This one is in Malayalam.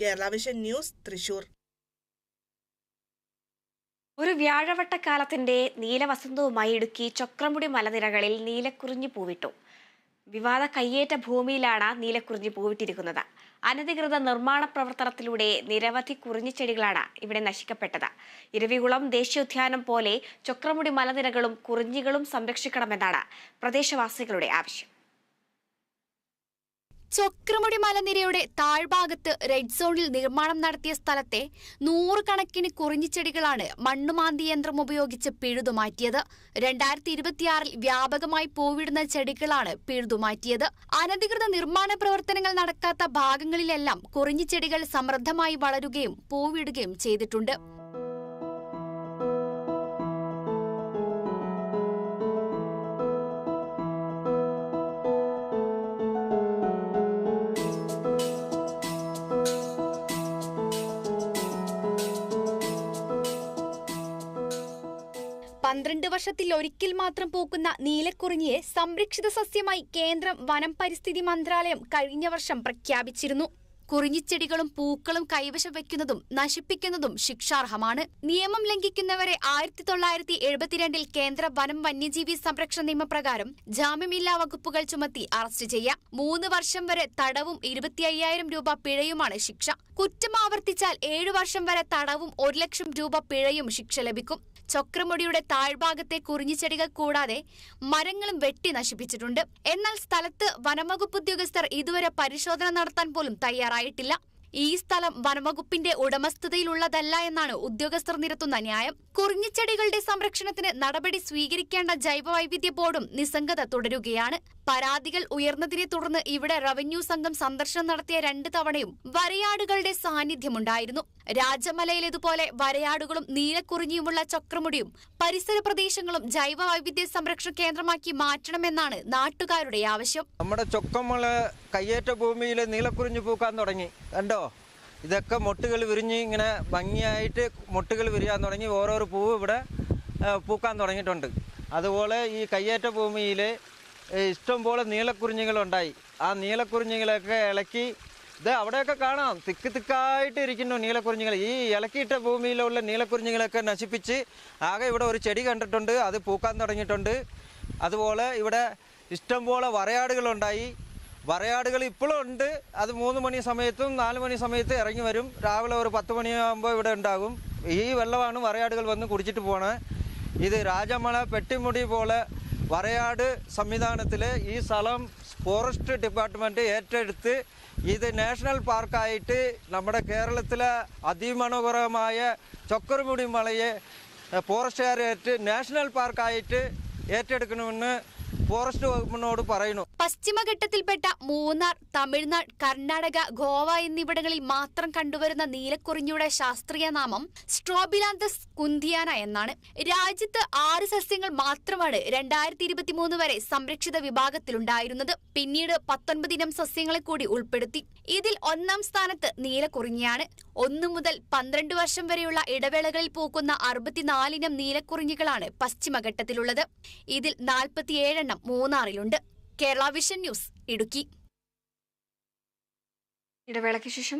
Kerala vision news Thrissur. ഒരു വ്യാഴവട്ടക്കാലത്തിന്റെ നീലവസന്തവുമായി ഇടുക്കി ചക്രമുടി മലനിരകളിൽ നീലക്കുറിഞ്ഞി പൂവിട്ടു. വിവാദ കയ്യേറ്റ ഭൂമിയിലാണ് നീലക്കുറിഞ്ഞി പൂവിട്ടിരിക്കുന്നത്. അനധികൃത നിർമ്മാണ പ്രവർത്തനത്തിലൂടെ നിരവധി കുറിഞ്ഞിച്ചെടികളാണ് ഇവിടെ നശിക്കപ്പെട്ടത്. ഇരവികുളം ദേശീയോദ്യാനം പോലെ ചക്രമുടി മലനിരകളും കുറിഞ്ഞികളും സംരക്ഷിക്കണമെന്നാണ് പ്രദേശവാസികളുടെ ആവശ്യം. ചൊക്രമുടി മലനിരയുടെ താഴ്ഭാഗത്ത് റെഡ് സോണിൽ നിർമ്മാണം നടത്തിയ സ്ഥലത്തെ നൂറുകണക്കിന് കുറിഞ്ഞിച്ചെടികളാണ് മണ്ണുമാന്തി യന്ത്രം ഉപയോഗിച്ച് പിഴുതുമാറ്റിയത് രണ്ടായിരത്തി ഇരുപത്തിയാറിൽ വ്യാപകമായി പൂവിടുന്ന ചെടികളാണ് പിഴുതുമാറ്റിയത് അനധികൃത നിർമ്മാണ പ്രവർത്തനങ്ങൾ നടക്കാത്ത ഭാഗങ്ങളിലെല്ലാം കുറിഞ്ഞിച്ചെടികൾ സമൃദ്ധമായി വളരുകയും പൂവിടുകയും ചെയ്തിട്ടുണ്ട്. പന്ത്രണ്ട് വർഷത്തിൽ ഒരിക്കൽ മാത്രം പൂക്കുന്ന നീലക്കുറിഞ്ഞിയെ സംരക്ഷിത സസ്യമായി കേന്ദ്രം വനം പരിസ്ഥിതി മന്ത്രാലയം കഴിഞ്ഞ വർഷം പ്രഖ്യാപിച്ചിരുന്നു. കുറിഞ്ഞിച്ചെടികളും പൂക്കളും കൈവശം വയ്ക്കുന്നതും നശിപ്പിക്കുന്നതും ശിക്ഷാർഹമാണ്. നിയമം ലംഘിക്കുന്നവരെ ആയിരത്തി തൊള്ളായിരത്തി എഴുപത്തിരണ്ടിൽ കേന്ദ്ര വനം വന്യജീവി സംരക്ഷണ നിയമപ്രകാരം ജാമ്യമില്ലാ വകുപ്പുകൾ ചുമത്തി അറസ്റ്റ് ചെയ്യാം മൂന്ന് വർഷം വരെ തടവും ഇരുപത്തി അയ്യായിരം രൂപ പിഴയുമാണ് ശിക്ഷ. കുറ്റം ആവർത്തിച്ചാൽ ഏഴു വർഷം വരെ തടവും ഒരു ലക്ഷം രൂപ പിഴയും ശിക്ഷ ലഭിക്കും. ചക്രമുടിയുടെ താഴ്ഭാഗത്തെ കുറിഞ്ഞിച്ചെടികൾ കൂടാതെ മരങ്ങളും വെട്ടി നശിപ്പിച്ചിട്ടുണ്ട്. എന്നാൽ സ്ഥലത്ത് വനംവകുപ്പ് ഉദ്യോഗസ്ഥർ ഇതുവരെ പരിശോധന നടത്താൻ പോലും തയ്യാറായിട്ടില്ല. ഈ സ്ഥലം വനംവകുപ്പിന്റെ ഉടമസ്ഥതയിലുള്ളതല്ല എന്നാണ് ഉദ്യോഗസ്ഥർ നിരത്തുന്ന ന്യായം. കുറിഞ്ഞിച്ചെടികളുടെ സംരക്ഷണത്തിന് നടപടി സ്വീകരിക്കേണ്ട ജൈവവൈവിധ്യ ബോർഡും നിസ്സംഗത തുടരുകയാണ്. പരാതികൾ ഉയർന്നതിനെ തുടർന്ന് ഇവിടെ റവന്യൂ സംഘം സന്ദർശനം നടത്തിയ രണ്ട് തവണയും വരയാടുകളുടെ സാന്നിധ്യമുണ്ടായിരുന്നു. രാജമലയിലേതുപോലെ വരയാടുകളും നീലക്കുറിഞ്ഞിയുമുള്ള ചക്രമുടിയും പരിസര പ്രദേശങ്ങളും ജൈവ വൈവിധ്യ സംരക്ഷണ കേന്ദ്രമാക്കി മാറ്റണമെന്നാണ് നാട്ടുകാരുടെ ആവശ്യം. നമ്മുടെ ചൊക്കമ്മൾ കയ്യേറ്റ ഭൂമിയിൽ നീലക്കുറിഞ്ഞു പൂക്കാൻ തുടങ്ങി. കണ്ടോ? ഇതൊക്കെ മൊട്ടുകൾ വിരിഞ്ഞ് ഇങ്ങനെ ഭംഗിയായിട്ട് മൊട്ടുകൾ വിരിയാൻ തുടങ്ങി ഓരോരോ പൂവ് ഇവിടെ പൂക്കാൻ തുടങ്ങിയിട്ടുണ്ട്. അതുപോലെ ഈ കയ്യേറ്റ ഭൂമിയിൽ ഇഷ്ടംപോലെ നീലക്കുറിഞ്ഞികളുണ്ടായി. ആ നീലക്കുറിഞ്ഞികളൊക്കെ ഇളക്കി ഇത് അവിടെയൊക്കെ കാണാം. തിക്ക് തിക്കായിട്ട് ഇരിക്കുന്നു നീലക്കുറിഞ്ഞികൾ. ഈ ഇളക്കിയിട്ട ഭൂമിയിലുള്ള നീലക്കുറിഞ്ഞികളൊക്കെ നശിപ്പിച്ച് ആകെ ഇവിടെ ഒരു ചെടി കണ്ടിട്ടുണ്ട്. അത് പൂക്കാൻ തുടങ്ങിയിട്ടുണ്ട്. അതുപോലെ ഇവിടെ ഇഷ്ടംപോലെ വരയാടുകളുണ്ടായി. വരയാടുകൾ ഇപ്പോഴും ഉണ്ട്. അത് മൂന്ന് മണി സമയത്തും നാല് മണി സമയത്ത് ഇറങ്ങി വരും. രാവിലെ ഒരു പത്ത് മണിയാകുമ്പോൾ ഇവിടെ ഉണ്ടാകും. ഈ വെള്ളമാണ് വരയാടുകൾ വന്ന് കുടിച്ചിട്ട് പോണത്. ഇത് രാജമല പെട്ടിമുടി പോലെ വരയാട് സംവിധാനത്തിൽ ഈ സ്ഥലം ഫോറസ്റ്റ് ഡിപ്പാർട്ട്മെന്റ് ഏറ്റെടുത്ത് ഇത് നാഷണൽ പാർക്കായിട്ട് നമ്മുടെ കേരളത്തിലെ അതിമനോഹരമായ ചൊക്കറുമുടി മലയെ ഫോറസ്റ്റുകാരേറ്റ് നാഷണൽ പാർക്കായിട്ട് ഏറ്റെടുക്കണമെന്ന് ഫോറസ്റ്റ് വകുപ്പിനോട് പറയുന്നു. പശ്ചിമഘട്ടത്തിൽപ്പെട്ട മൂന്നാർ തമിഴ്നാട് കർണാടക ഗോവ എന്നിവിടങ്ങളിൽ മാത്രം കണ്ടുവരുന്ന നീലക്കുറിഞ്ഞിയുടെ ശാസ്ത്രീയ നാമം സ്ട്രോബിലാന്തസ് കുന്തിയാന എന്നാണ്. രാജ്യത്ത് ആറ് സസ്യങ്ങൾ മാത്രമാണ് രണ്ടായിരത്തി ഇരുപത്തിമൂന്ന് വരെ സംരക്ഷിത വിഭാഗത്തിലുണ്ടായിരുന്നത്. പിന്നീട് പത്തൊൻപതിനം സസ്യങ്ങളെ കൂടി ഉൾപ്പെടുത്തി. ഇതിൽ ഒന്നാം സ്ഥാനത്ത് നീലക്കുറിഞ്ഞിയാണ്. ഒന്നു മുതൽ പന്ത്രണ്ട് വർഷം വരെയുള്ള ഇടവേളകളിൽ പൂക്കുന്ന അറുപത്തിനാലിനം നീലക്കുറിഞ്ഞികളാണ് പശ്ചിമഘട്ടത്തിലുള്ളത്. ഇതിൽ നാൽപ്പത്തിയേഴെണ്ണം മൂന്നാറിലുണ്ട്. Kerala vision news Idukki. ഇടവേളയ്ക്ക് ശേഷം